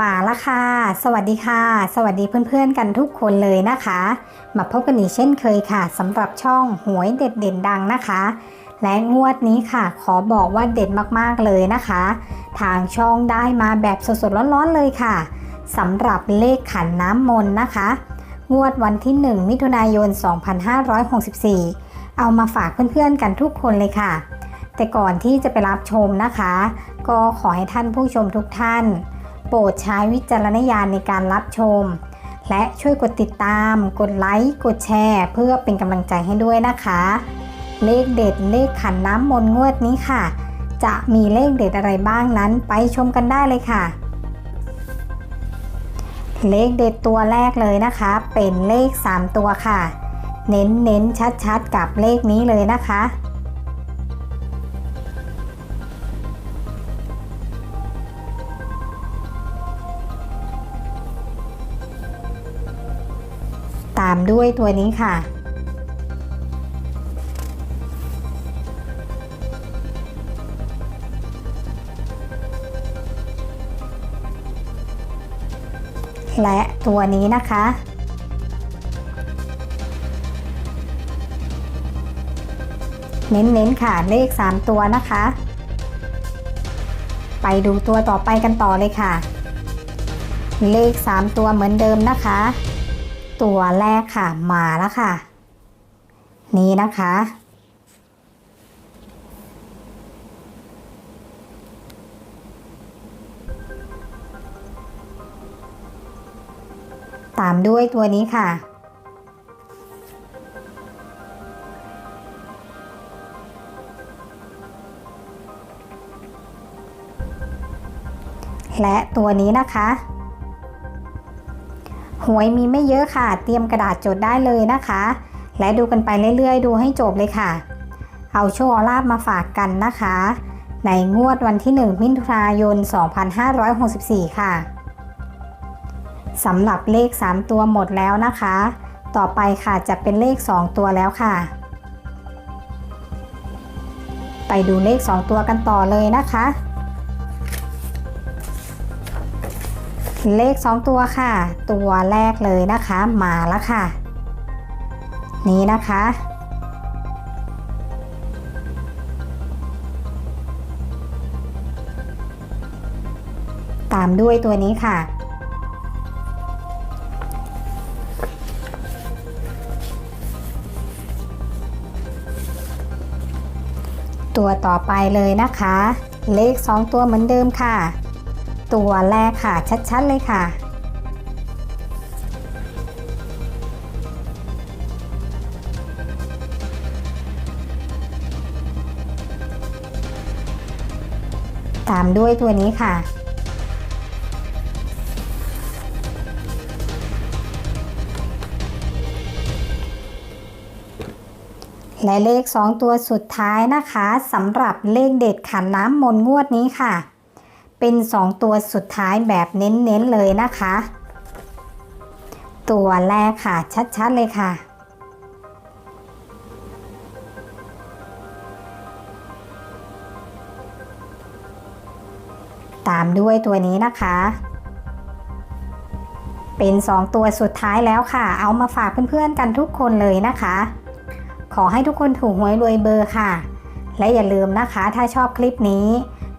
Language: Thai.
มาละค่ะ สวัสดีค่ะ สวัสดีเพื่อนๆกันทุกคนเลยนะคะ มาพบกันอีกเช่นเคยค่ะสำหรับช่องหวยเด็ดเด่นดังนะคะ และงวดนี้ค่ะ ขอบอกว่าเด็ดมากๆเลยนะคะ ทางช่องได้มาแบบสดๆร้อนๆเลยค่ะสำหรับเลขขันน้ำมนต์นะคะ งวดวันที่ 1 มิถุนายน 2564 เอามาฝากเพื่อนๆกันทุกคนเลยค่ะ แต่ก่อนที่จะไปรับชมนะคะ ก็ขอให้ท่านผู้ชมทุกท่าน โปรดใช้วิจารณญาณในการรับชม และช่วยกดติดตาม กดไลค์ กดแชร์ เพื่อเป็นกำลังใจให้ด้วยนะคะ เลขเด็ดเลขขันน้ำมนต์งวดนี้ค่ะ จะมีเลขเด็ดอะไรบ้างนั้นไปชมกันได้เลยค่ะ เลขเด็ดตัวแรกเลยนะคะ เป็นเลข 3 ตัวค่ะ เน้นเน้นชัดชัดๆกับเลขนี้เลยนะคะ ตามด้วยตัวนี้ค่ะ และตัวนี้นะคะเน้นๆค่ะเลข 3 ตัวนะคะ ไปดูตัวต่อไปกันต่อเลยค่ะ เลข 3 ตัวเหมือนเดิมนะคะ ตัวแรกค่ะมาแล้วค่ะ นี่นะคะ ตามด้วยตัวนี้ค่ะและตัวนี้นะคะ หวยมีไม่เยอะค่ะ เตรียมกระดาษจดได้เลยนะคะ และดูกันไปเรื่อยๆ ดูให้จบเลยค่ะ เอาโชคลาบมาฝากกันนะคะ ในงวดวันที่ 1 มิถุนายน 2564 ค่ะสำหรับเลข 3 ตัวหมดแล้วนะคะ ต่อไปค่ะจะเป็นเลข 2 ตัวแล้วค่ะ ไปดูเลข 2 ตัวกันต่อเลยนะคะ เลข 2 ตัวค่ะ ตัวแรกเลยนะคะมาแล้วค่ะ นี้นะคะ ตามด้วยตัวนี้ค่ะ ตัวต่อไปเลยนะคะ เลข 2 ตัวเหมือนเดิมค่ะ ตัวแรกค่ะ ชัดๆเลยค่ะ ตามด้วยตัวนี้ค่ะและเลข 2 ตัวสุดท้ายนะคะสำหรับเลขเด็ดขันน้ำมนงวดนี้ค่ะ เป็น 2 ตัวสุดท้ายแบบเน้นๆเลยนะคะ ตัวแรกค่ะชัดๆเลยค่ะ ตามด้วยตัวนี้นะคะ เป็น 2 ตัวสุดท้ายแล้วค่ะ เอามาฝากเพื่อนๆกันทุกคนเลยนะคะ ขอให้ทุกคนถูกหวยรวยเบอร์ค่ะ และอย่าลืมนะคะ ถ้าชอบคลิปนี้